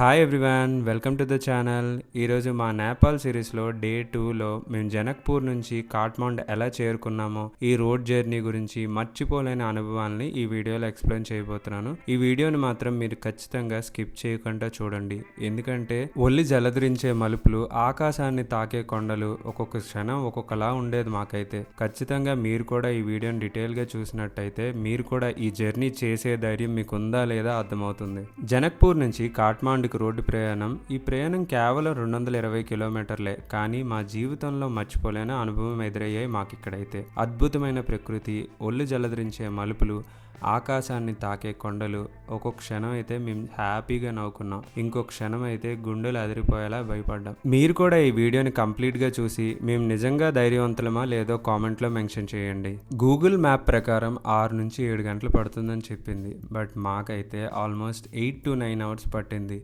Hi everyone welcome to the channel ఈరోజు మా నేపాల్ సిరీస్లో డే టూలో మేము జనక్పూర్ నుంచి కాట్మాండ్ ఎలా చేరుకున్నామో ఈ రోడ్ జర్నీ గురించి మర్చిపోలేని అనుభవాల్ని ఈ వీడియోలో ఎక్స్ప్లెయిన్ చేయబోతున్నాను. ఈ వీడియోని మాత్రం మీరు ఖచ్చితంగా స్కిప్ చేయకుండా చూడండి. ఎందుకంటే ఒళ్ళి జలధరించే మలుపులు ఆకాశాన్ని తాకే కొండలు ఒక్కొక్క క్షణం ఒక్కొక్కలా ఉండేది మాకైతే. ఖచ్చితంగా మీరు కూడా ఈ వీడియోని డీటెయిల్గా చూసినట్టయితే మీరు కూడా ఈ జర్నీ చేసే ధైర్యం మీకు ఉందా లేదా అర్థమవుతుంది. జనక్పూర్ నుంచి కాట్మాండుకు రోడ్డు ప్రయాణం. ఈ ప్రయాణం కేవలం రెండు వందల ఇరవై కిలోమీటర్లే. కానీ మా జీవితంలో మర్చిపోలేని అనుభవం ఎదురయ్యాయి మాకు ఇక్కడైతే అద్భుతమైన ప్రకృతి ఒళ్ళు జలధరించే మలుపులు ఆకాశాన్ని తాకే కొండలు ఒక్కొక్క క్షణం అయితే మేము హ్యాపీగా నవ్వుకున్నాం. ఇంకో క్షణం అయితే గుండెలు అదిరిపోయేలా భయపడ్డాం. మీరు కూడా ఈ వీడియోని కంప్లీట్గా చూసి మేము నిజంగా ధైర్యవంతులమా లేదో కామెంట్లో మెన్షన్ చేయండి. గూగుల్ మ్యాప్ ప్రకారం ఆరు నుంచి ఏడు గంటలు పడుతుందని చెప్పింది. బట్ మాకైతే almost eight to nine hours పట్టింది.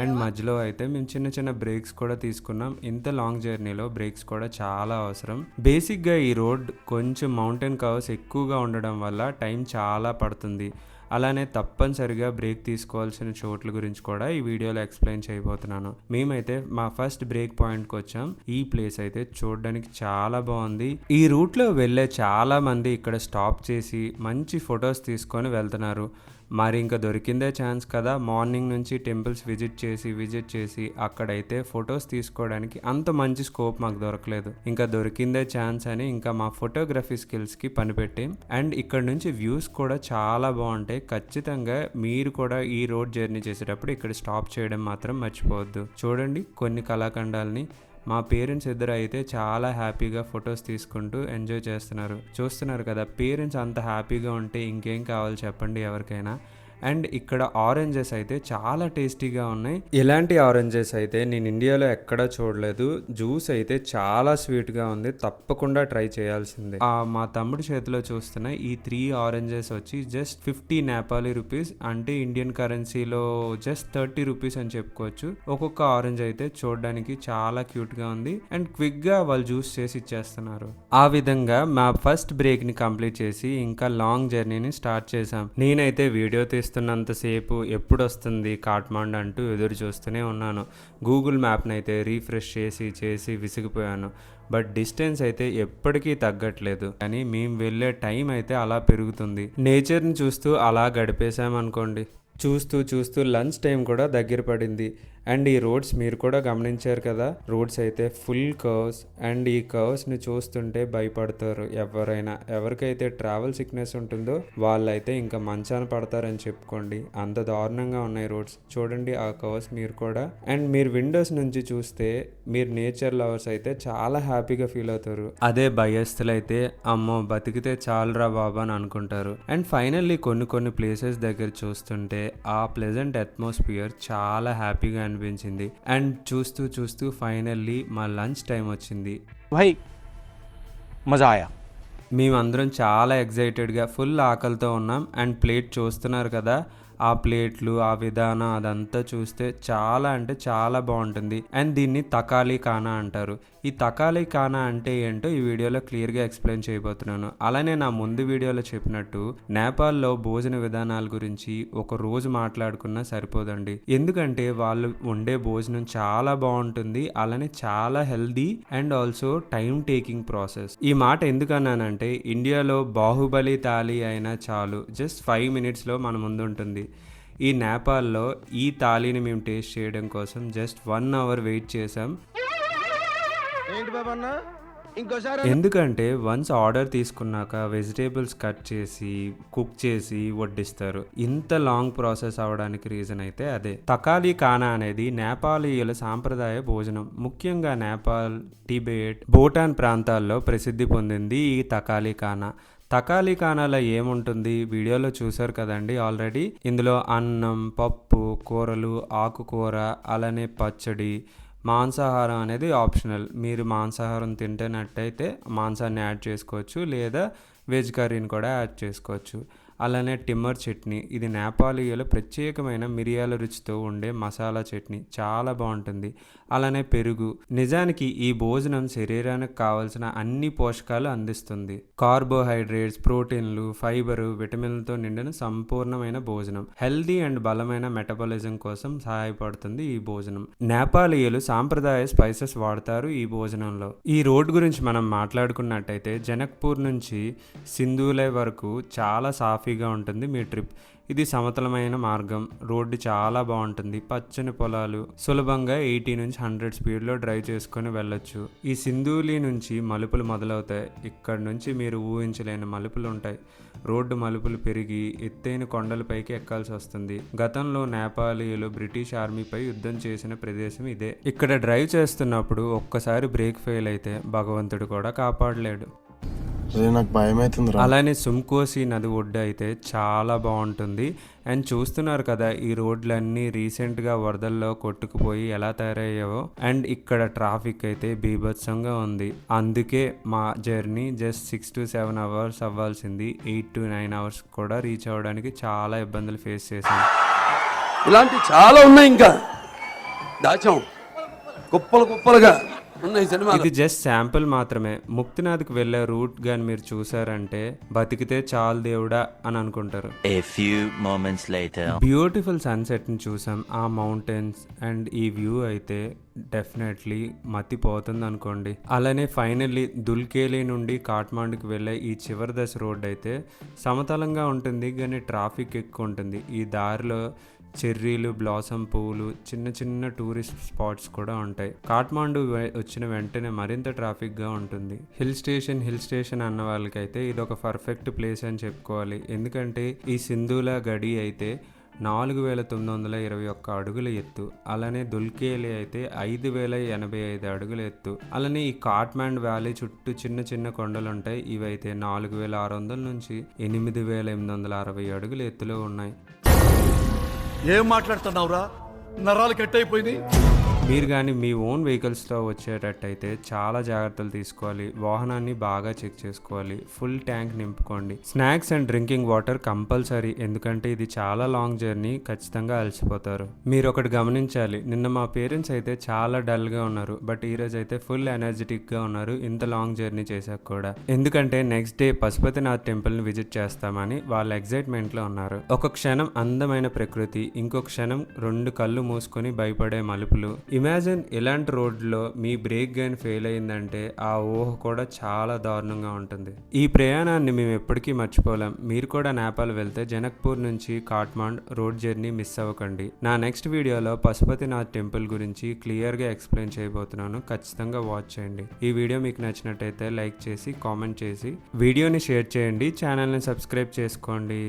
అండ్ మధ్యలో అయితే మేము చిన్న చిన్న బ్రేక్స్ కూడా తీసుకున్నాం. ఇంత లాంగ్ జర్నీలో బ్రేక్స్ కూడా చాలా అవసరం. బేసిక్గా ఈ రోడ్ కొంచెం మౌంటైన్ కవర్స్ ఎక్కువగా ఉండడం వల్ల టైం చాలా పడుతుంది. అలానే తప్పనిసరిగా బ్రేక్ తీసుకోవాల్సిన చోట్ల గురించి కూడా ఈ వీడియోలో ఎక్స్ప్లెయిన్ చేయబోతున్నాను. మేమైతే మా ఫస్ట్ బ్రేక్ పాయింట్కి వచ్చాం. ఈ ప్లేస్ అయితే చూడడానికి చాలా బాగుంది. ఈ రూట్లో వెళ్ళే చాలా మంది ఇక్కడ స్టాప్ చేసి మంచి ఫొటోస్ తీసుకొని వెళ్తున్నారు. మరి ఇంకా దొరికిందే ఛాన్స్ కదా. మార్నింగ్ నుంచి టెంపుల్స్ విజిట్ చేసి విజిట్ చేసి అక్కడైతే ఫొటోస్ తీసుకోవడానికి అంత మంచి స్కోప్ మాకు దొరకలేదు. ఇంకా దొరికిందే ఛాన్స్ అని ఇంకా మా ఫోటోగ్రఫీ స్కిల్స్కి పనిపెట్టాం అండ్ ఇక్కడ నుంచి వ్యూస్ కూడా చాలా బాగుంటాయి. ఖచ్చితంగా మీరు కూడా ఈ రోడ్ జర్నీ చేసేటప్పుడు ఇక్కడ స్టాప్ చేయడం మాత్రం మర్చిపోవద్దు. చూడండి కొన్ని కళాఖండాలని మా పేరెంట్స్ ఇద్దరు అయితే చాలా హ్యాపీగా ఫొటోస్ తీసుకుంటూ ఎంజాయ్ చేస్తున్నారు. చూస్తున్నారు కదా పేరెంట్స్ అంత హ్యాపీగా ఉంటే ఇంకేం కావాలి చెప్పండి ఎవరికైనా. అండ్ ఇక్కడ ఆరెంజెస్ అయితే చాలా టేస్టీగా ఉన్నాయి. ఇలాంటి ఆరెంజెస్ అయితే నేను ఇండియాలో ఎక్కడా చూడలేదు. జ్యూస్ అయితే చాలా స్వీట్గా ఉంది. తప్పకుండా ట్రై చేయాల్సిందే. ఆ మా తమ్ముడి చేతిలో చూస్తున్న ఈ త్రీ ఆరెంజెస్ వచ్చి జస్ట్ ఫిఫ్టీ నేపాలీ రూపీస్ అంటే ఇండియన్ కరెన్సీలో జస్ట్ థర్టీ రూపీస్ అని చెప్పుకోవచ్చు. ఒక్కొక్క ఆరెంజ్ అయితే చూడడానికి చాలా క్యూట్గా ఉంది. అండ్ క్విక్గా వాళ్ళు జ్యూస్ చేసి ఇచ్చేస్తున్నారు. ఆ విధంగా మా ఫస్ట్ బ్రేక్ని కంప్లీట్ చేసి ఇంకా లాంగ్ జర్నీని స్టార్ట్ చేసాం నేనైతే వీడియో తీస్తున్నంతసేపు ఎప్పుడు వస్తుంది కాట్మాండ్ అంటూ ఎదురు చూస్తూనే ఉన్నాను. గూగుల్ మ్యాప్ని అయితే రీఫ్రెష్ చేసి చేసి విసిగిపోయాను. బట్ డిస్టెన్స్ అయితే ఎప్పటికీ తగ్గట్లేదు. కానీ మేము వెళ్ళే టైం అయితే అలా పెరుగుతుంది. నేచర్ని చూస్తూ అలా గడిపేశామనుకోండి. చూస్తూ చూస్తూ లంచ్ టైం కూడా దగ్గర పడింది. అండ్ ఈ రోడ్స్ మీరు కూడా గమనించారు కదా? రోడ్స్ అయితే ఫుల్ కర్వ్స్ అండ్ ఈ కర్వ్స్ని చూస్తుంటే భయపడతారు ఎవరైనా. ఎవరికైతే ట్రావెల్ సిక్నెస్ ఉంటుందో వాళ్ళైతే ఇంకా మంచాన పడతారని చెప్పుకోండి. అంత దారుణంగా ఉన్నాయి రోడ్స్ చూడండి ఆ కర్వ్స్ మీరు కూడా. అండ్ మీరు విండోస్ నుంచి చూస్తే మీరు నేచర్ లవర్స్ అయితే చాలా హ్యాపీగా ఫీల్ అవుతారు. అదే భయస్థులు అయితే అమ్మో బతికితే చాలురా బాబా అని అనుకుంటారు. అండ్ ఫైనల్లీ కొన్ని కొన్ని ప్లేసెస్ దగ్గర చూస్తుంటే ఆ ప్లెజెంట్ అట్మాస్ఫియర్ చాలా హ్యాపీగా అనిపించింది. అండ్ చూస్తూ చూస్తూ ఫైనల్లీ మా లంచ్ టైం వచ్చింది. భయ్ మజా మేమందరం చాలా ఎగ్జైటెడ్గా ఫుల్ ఆకలితో ఉన్నాం. అండ్ ప్లేట్ చూస్తున్నారు కదా ఆ ప్లేట్లు ఆ విధానం అదంతా చూస్తే చాలా అంటే చాలా బాగుంటుంది. అండ్ దీన్ని తకాలి కానా అంటారు. ఈ తకాలి కానా అంటే ఏంటో ఈ వీడియోలో క్లియర్గా ఎక్స్ప్లెయిన్ చేయబోతున్నాను. అలానే నా ముందు వీడియోలో చెప్పినట్టు నేపాల్లో భోజన విధానాల గురించి ఒక రోజు మాట్లాడుకున్నా సరిపోదండి. ఎందుకంటే వాళ్ళు వండే భోజనం చాలా బాగుంటుంది. అలానే చాలా healthy and also time taking process. ఈ మాట ఎందుకన్నానంటే ఇండియాలో బాహుబలి తాలి అయినా చాలు జస్ట్ ఫైవ్ మినిట్స్లో మన ముందు ఉంటుంది. ఈ నేపాల్లో ఈ తాళిని మేము టేస్ట్ చేయడం కోసం జస్ట్ వన్ అవర్ వెయిట్ చేసాం ఏంటి ఎందుకంటే వన్స్ ఆర్డర్ తీసుకున్నాక వెజిటేబుల్స్ కట్ చేసి కుక్ చేసి వడ్డిస్తారు. ఇంత లాంగ్ ప్రాసెస్ అవడానికి రీజన్ అయితే అదే. తకాలి కానా అనేది నేపాలీయుల సాంప్రదాయ భోజనం. ముఖ్యంగా నేపాల్ టిబెట్ భూటాన్ ప్రాంతాల్లో ప్రసిద్ధి పొందింది ఈ తకాలి కానా తకాలి కానాలో ఏముంటుంది వీడియోలో చూసారు కదండి ఆల్రెడీ. ఇందులో అన్నం పప్పు కూరలు ఆకుకూర అలానే పచ్చడి మాంసాహారం అనేది ఆప్షనల్. మీరు మాంసాహారం తింటేనట్టయితే మాంసాన్ని యాడ్ చేసుకోవచ్చు లేదా వెజ్ కర్రీని కూడా యాడ్ చేసుకోవచ్చు. అలానే టిమ్మర్ చట్నీ ఇది నేపాలీయుల ప్రత్యేకమైన మిరియాల రుచితో ఉండే మసాలా చట్నీ. చాలా బాగుంటుంది. అలానే పెరుగు. నిజానికి ఈ భోజనం శరీరానికి కావాల్సిన అన్ని పోషకాలు అందిస్తుంది. కార్బోహైడ్రేట్స్ ప్రోటీన్లు ఫైబర్ విటమిన్లతో నిండిన సంపూర్ణమైన భోజనం. హెల్దీ అండ్ బలమైన మెటబాలిజం కోసం సహాయపడుతుంది ఈ భోజనం. నేపాలీయులు సాంప్రదాయ స్పైసెస్ వాడతారు ఈ భోజనంలో. ఈ రోడ్ గురించి మనం మాట్లాడుకున్నట్టయితే జనక్పూర్ నుంచి సింధూలై వరకు చాలా సాఫీగా ఉంటుంది మీ ట్రిప్. ఇది సమతలమైన మార్గం. రోడ్డు చాలా బాగుంటుంది. పచ్చని పొలాలు. సులభంగా ఎయిటీ నుంచి హండ్రెడ్ స్పీడ్లో డ్రైవ్ చేసుకొని వెళ్ళొచ్చు. ఈ సింధూలి నుంచి మలుపులు మొదలవుతాయి. ఇక్కడ నుంచి మీరు ఊహించలేని మలుపులు ఉంటాయి. రోడ్డు మలుపులు పెరిగి ఎత్తైన కొండలపైకి ఎక్కాల్సి వస్తుంది. గతంలో నేపాలీయులు బ్రిటిష్ ఆర్మీపై యుద్ధం చేసిన ప్రదేశం ఇదే. ఇక్కడ డ్రైవ్ చేస్తున్నప్పుడు ఒక్కసారి బ్రేక్ ఫెయిల్ అయితే భగవంతుడు కూడా కాపాడలేడు. నాకు భయం అవుతుందిరా అలానే సుమ్కోసి నది ఒడ్డు అయితే చాలా బాగుంటుంది. అండ్ చూస్తున్నారు కదా ఈ రోడ్లన్నీ రీసెంట్గా వరదల్లో కొట్టుకుపోయి ఎలా తయారయ్యావో. అండ్ ఇక్కడ ట్రాఫిక్ అయితే బీభత్సంగా ఉంది. అందుకే మా journey just six to seven hours అవ్వాల్సింది. ఎయిట్ టు నైన్ అవర్స్ కూడా రీచ్ అవ్వడానికి చాలా ఇబ్బందులు ఫేస్ చేశాను ఇలాంటి చాలా ఉన్నాయి ఇంకా. దాచాం. కుప్పలు కుప్పలుగా. ఇది జస్ట్ శాంపుల్ మాత్రమే. ముక్తినాథ్కి వెళ్ళే రూట్ కానీ మీరు చూసారంటే బతికితే చాలు దేవుడా అని అనుకుంటారు. బ్యూటిఫుల్ సన్సెట్ని చూసాం. ఆ మౌంటైన్స్ అండ్ ఈ వ్యూ అయితే డెఫినెట్లీ మతిపోతుంది అనుకోండి. అలానే ఫైనల్లీ దుల్కేలి నుండి కాట్మాండుకి వెళ్ళే ఈ చివరి దశ రోడ్ అయితే సమతలంగా ఉంటుంది కానీ ట్రాఫిక్ ఎక్కువ ఉంటుంది. ఈ దారిలో చెర్రీలు బ్లాసమ్ పువ్వులు చిన్న చిన్న టూరిస్ట్ స్పాట్స్ కూడా ఉంటాయి. కాఠ్మాండు వచ్చిన వెంటనే మరింత ట్రాఫిక్గా ఉంటుంది. హిల్ స్టేషన్ హిల్ స్టేషన్ అన్న వాళ్ళకైతే ఇది ఒక పర్ఫెక్ట్ ప్లేస్ అని చెప్పుకోవాలి. ఎందుకంటే ఈ సింధుల గడి అయితే నాలుగు వేల తొమ్మిది వందల ఇరవై ఒక్క అడుగుల ఎత్తు అలానే దుల్కేలి అయితే ఐదు వేల ఎనభై ఐదు అడుగుల ఎత్తు. అలానే ఈ కాట్మాండ్ వ్యాలీ చుట్టూ చిన్న చిన్న కొండలు ఉంటాయి ఇవైతే నాలుగు వేల ఆరు వందల నుంచి ఎనిమిది వేల ఎనిమిది వందల అరవై అడుగుల ఎత్తులో ఉన్నాయి. ఏం మాట్లాడుతున్నావురా? నరాలు కట్ అయిపోయినాయి మీరు కానీ మీ ఓన్ వెహికల్స్తో వచ్చేటట్టయితే చాలా జాగ్రత్తలు తీసుకోవాలి. వాహనాన్ని బాగా చెక్ చేసుకోవాలి. Full tank నింపుకోండి. Snacks and drinking water compulsory ఎందుకంటే ఇది చాలా లాంగ్ జర్నీ ఖచ్చితంగా అలసిపోతారు. మీరు ఒకటి గమనించాలి. నిన్న మా పేరెంట్స్ అయితే చాలా డల్గా ఉన్నారు. బట్ ఈరోజు అయితే ఫుల్ ఎనర్జెటిక్గా ఉన్నారు. ఇంత లాంగ్ జర్నీ చేశాక కూడా. ఎందుకంటే నెక్స్ట్ డే పశుపతినాథ్ టెంపుల్ని విజిట్ చేస్తామని వాళ్ళ ఎగ్జైట్మెంట్లో ఉన్నారు. ఒక క్షణం అందమైన ప్రకృతి ఇంకో క్షణం రెండు కళ్ళు మూసుకొని భయపడే మలుపులు. ఇమాజిన్ ఇలాంటి రోడ్లో మీ బ్రేక్ గైన్ ఫెయిల్ అయిందంటే ఆ ఊహ కూడా చాలా దారుణంగా ఉంటుంది. ఈ ప్రయాణాన్ని మేము ఎప్పటికీ మర్చిపోలేం. మీరు కూడా నేపాల్ వెళ్తే జనక్పూర్ నుంచి కాట్మాండ్ రోడ్ జర్నీ మిస్ అవ్వకండి. నా నెక్స్ట్ వీడియోలో పశుపతినాథ్ టెంపుల్ గురించి క్లియర్గా ఎక్స్ప్లెయిన్ చేయబోతున్నాను. ఖచ్చితంగా వాచ్ చేయండి. ఈ వీడియో మీకు నచ్చినట్టయితే లైక్ చేసి కామెంట్ చేసి వీడియోని షేర్ చేయండి. ఛానల్ని సబ్స్క్రైబ్ చేసుకోండి.